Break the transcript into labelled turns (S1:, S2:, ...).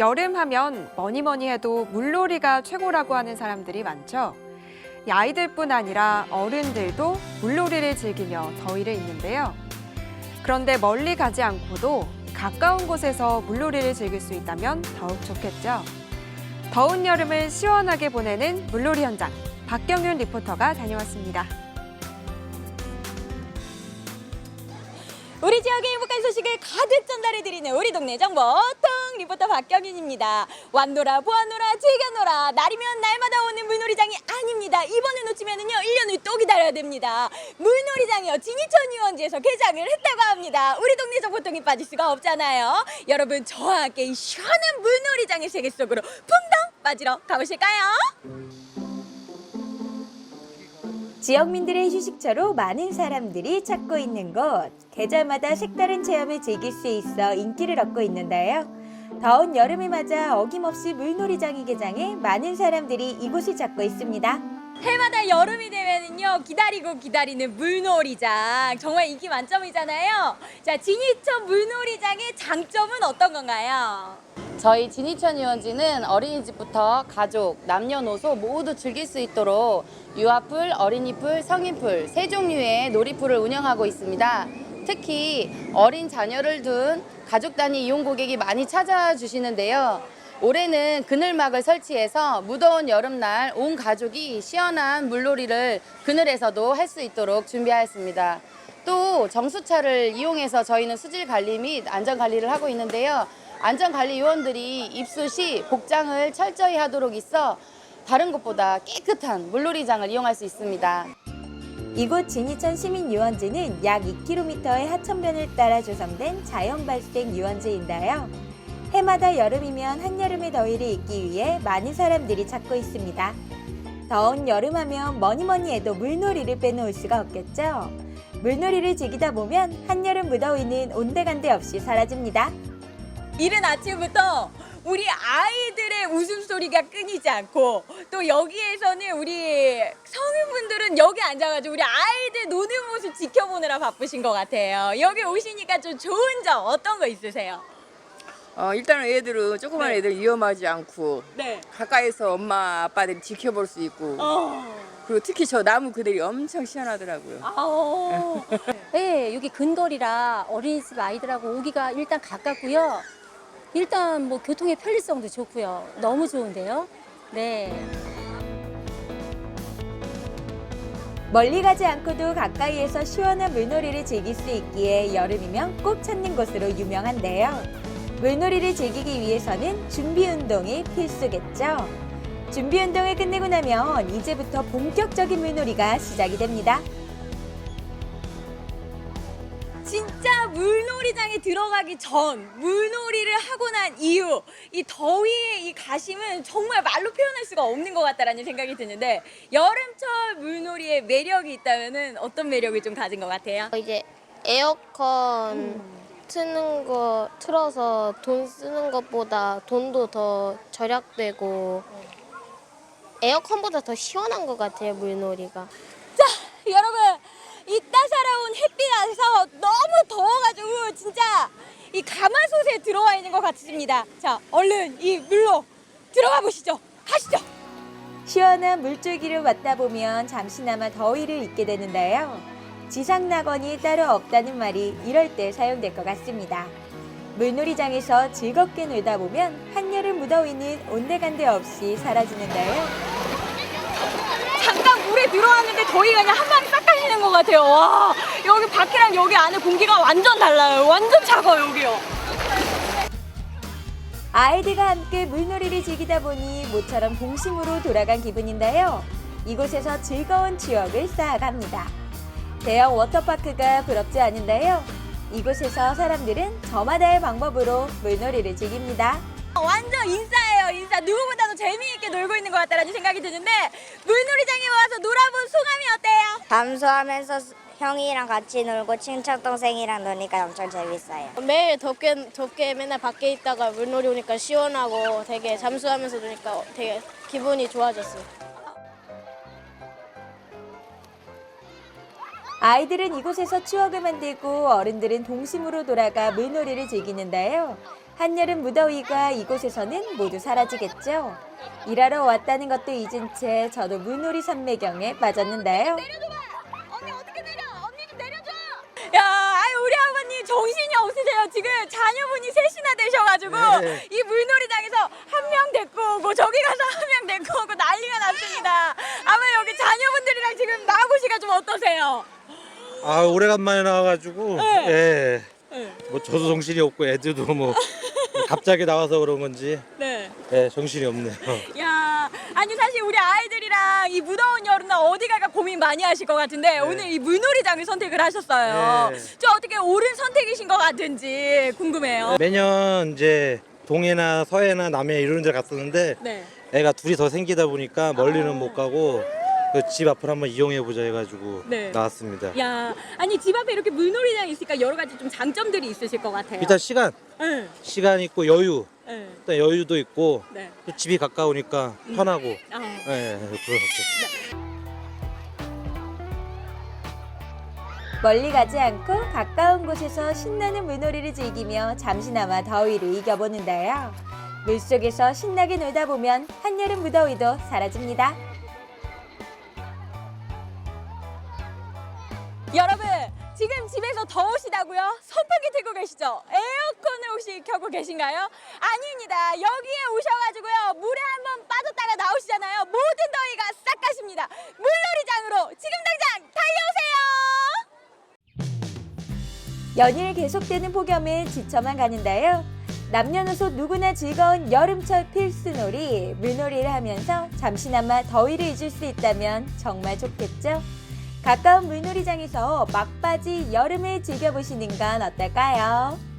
S1: 여름 하면 뭐니 뭐니 해도 물놀이가 최고라고 하는 사람들이 많죠. 이 아이들뿐 아니라 어른들도 물놀이를 즐기며 더위를 잊는데요. 그런데 멀리 가지 않고도 가까운 곳에서 물놀이를 즐길 수 있다면 더욱 좋겠죠. 더운 여름을 시원하게 보내는 물놀이 현장, 박경윤 리포터가 다녀왔습니다.
S2: 우리 지역의 행복한 소식을 가득 전달해드리는 우리 동네 정보 통 리포터 박경윤입니다. 왔노라 보았노라 즐겨노라 날이면 날마다 오는 물놀이장이 아닙니다. 이번에 놓치면은요 1년을 또 기다려야 됩니다. 물놀이장이요 진이천 유원지에서 개장을 했다고 합니다. 우리 동네 정보통이 빠질 수가 없잖아요. 여러분 저와 함께 이 시원한 물놀이장의 세계 속으로 풍덩 빠지러 가보실까요? 지역민들의 휴식처로 많은 사람들이 찾고 있는 곳. 계절마다 색다른 체험을 즐길 수 있어 인기를 얻고 있는데요. 더운 여름을 맞아 어김없이 물놀이장이 개장해 많은 사람들이 이곳을 찾고 있습니다. 해마다 여름이 되면은요 기다리고 기다리는 물놀이장 정말 인기 만점이잖아요. 자 진이천 물놀이장의 장점은 어떤 건가요?
S3: 저희 진이천 유원지는 어린이집부터 가족, 남녀노소 모두 즐길 수 있도록 유아풀, 어린이풀, 성인풀 세 종류의 놀이풀을 운영하고 있습니다. 특히 어린 자녀를 둔 가족 단위 이용 고객이 많이 찾아주시는데요. 올해는 그늘막을 설치해서 무더운 여름날 온 가족이 시원한 물놀이를 그늘에서도 할 수 있도록 준비하였습니다. 또 정수차를 이용해서 저희는 수질 관리 및 안전 관리를 하고 있는데요. 안전 관리 요원들이 입수 시 복장을 철저히 하도록 있어 다른 곳보다 깨끗한 물놀이장을 이용할 수 있습니다.
S2: 이곳 진이천 시민유원지는 약 2km의 하천변을 따라 조성된 자연 발생 유원지인데요. 해마다 여름이면 한여름의 더위를 잊기 위해 많은 사람들이 찾고 있습니다. 더운 여름하면 뭐니 뭐니 해도 물놀이를 빼놓을 수가 없겠죠. 물놀이를 즐기다 보면 한여름 무더위는 온데간데 없이 사라집니다. 이른 아침부터 우리 아이들의 웃음소리가 끊이지 않고 또 여기에서는 우리 성인분들은 여기 앉아가지고 우리 아이들 노는 모습 지켜보느라 바쁘신 것 같아요. 여기 오시니까 좀 좋은 점 어떤 거 있으세요?
S4: 어, 일단은 애들은 조그만
S2: 네.
S4: 애들 위험하지 않고
S2: 네.
S4: 가까이서 엄마 아빠들이 지켜볼 수 있고
S2: 어.
S4: 그리고 특히 저 나무 그들이 엄청 시원하더라고요.
S2: 아오.
S5: 네, 여기 근거리라 어린이집 아이들하고 오기가 일단 가깝고요. 일단 뭐 교통의 편리성도 좋고요. 너무 좋은데요. 네.
S2: 멀리 가지 않고도 가까이에서 시원한 물놀이를 즐길 수 있기에 여름이면 꼭 찾는 곳으로 유명한데요. 물놀이를 즐기기 위해서는 준비 운동이 필수겠죠. 준비 운동을 끝내고 나면 이제부터 본격적인 물놀이가 시작이 됩니다. 진짜 물놀이장에 들어가기 전 물놀이를 하고 난 이후 이 더위의 이 가심은 정말 말로 표현할 수가 없는 것 같다라는 생각이 드는데 여름철 물놀이의 매력이 있다면은 어떤 매력을 좀 가진 것 같아요?
S6: 이제 에어컨 트는 거 틀어서 돈 쓰는 것보다 돈도 더 절약되고 에어컨보다 더 시원한 것 같아요 물놀이가.
S2: 여러분 이 따사로운 햇빛 아래서 너무 더워가지고 진짜 이 가마솥에 들어와 있는 것 같습니다. 자 얼른 이 물로 들어가 보시죠. 가시죠. 시원한 물줄기를 맞다 보면 잠시나마 더위를 잊게 되는데요. 지상 낙원이 따로 없다는 말이 이럴 때 사용될 것 같습니다. 물놀이장에서 즐겁게 놀다 보면 한여름 무더위는 온데간데 없이 사라지는데요. 잠깐 물에 들어왔는데 더위가 그냥 한 방에 싹 가시는 것 같아요. 와, 여기 밖이랑 여기 안에 공기가 완전 달라요. 완전 차가워, 여기요. 아이들과 함께 물놀이를 즐기다 보니 모처럼 동심으로 돌아간 기분인데요. 이곳에서 즐거운 추억을 쌓아갑니다. 대형 워터파크가 부럽지 않은데요. 이곳에서 사람들은 저마다의 방법으로 물놀이를 즐깁니다. 완전 인싸예요, 인싸. 누구보다도 재미있게 놀고 있는 것 같다는 생각이 드는데 물놀이장에 와서
S7: 감수하면서 형이랑 같이 놀고 친척 동생이랑 노니까 엄청 재밌어요.
S6: 매일 덥게 덥게 맨날 밖에 있다가 물놀이 오니까 시원하고 되게 잠수하면서 노니까 되게 기분이 좋아졌어요.
S2: 아이들은 이곳에서 추억을 만들고 어른들은 동심으로 돌아가 물놀이를 즐기는데요. 한여름 무더위가 이곳에서는 모두 사라지겠죠. 일하러 왔다는 것도 잊은 채 저도 물놀이 산매경에 빠졌는데요.
S8: 정신이 없으세요. 지금 자녀분이 셋이나 되셔가지고
S9: 네.
S8: 이 물놀이장에서 한 명 데리고 오고 저기 가서 한 명 데리고 오고 난리가 났습니다. 아마 여기 자녀분들이랑 지금 나보시가 좀 어떠세요?
S9: 아 오래간만에 나와가지고
S8: 네.
S9: 예.
S8: 네.
S9: 뭐 저도 정신이 없고 애들도 뭐 갑자기 나와서 그런 건지
S8: 네.
S9: 예, 정신이 없네요.
S8: 사실 우리 아이들이랑 이 무더운 여름날 어디 갈까 고민 많이 하실 것 같은데 오늘 이 물놀이장을 선택을 하셨어요.
S9: 네.
S8: 좀 어떻게 옳은 선택이신 것 같은지 궁금해요.
S9: 매년 이제 동해나 서해나 남해 이런 데 갔었는데
S8: 네.
S9: 애가 둘이 더 생기다 보니까 멀리는 못 가고 그 집 앞을 한번 이용해 보자 해가지고
S8: 네.
S9: 나왔습니다.
S8: 야, 아니 집 앞에 이렇게 물놀이장 있으니까 여러 가지 좀 장점들이 있으실 것 같아요.
S9: 일단 시간,
S8: 응,
S9: 시간 있고 여유,
S8: 응,
S9: 일단 여유도 있고
S8: 네.
S9: 또 집이 가까우니까 편하고
S8: 아.
S9: 예, 그렇게.
S2: 멀리 가지 않고 가까운 곳에서 신나는 물놀이를 즐기며 잠시나마 더위를 이겨보는데요. 물속에서 신나게 놀다 보면 한여름 무더위도 사라집니다.
S8: 여러분, 지금 집에서 더우시다고요? 선풍기 틀고 계시죠? 에어컨을 혹시 켜고 계신가요? 아닙니다. 여기에 오셔가지고요. 물에 한번 빠졌다가 나오시잖아요. 모든 더위가 싹 가십니다. 물놀이장으로 지금 당장 달려오세요!
S2: 연일 계속되는 폭염에 지쳐만 가는데요. 남녀노소 누구나 즐거운 여름철 필수놀이, 물놀이를 하면서 잠시나마 더위를 잊을 수 있다면 정말 좋겠죠? 가까운 물놀이장에서 막바지 여름을 즐겨보시는 건 어떨까요?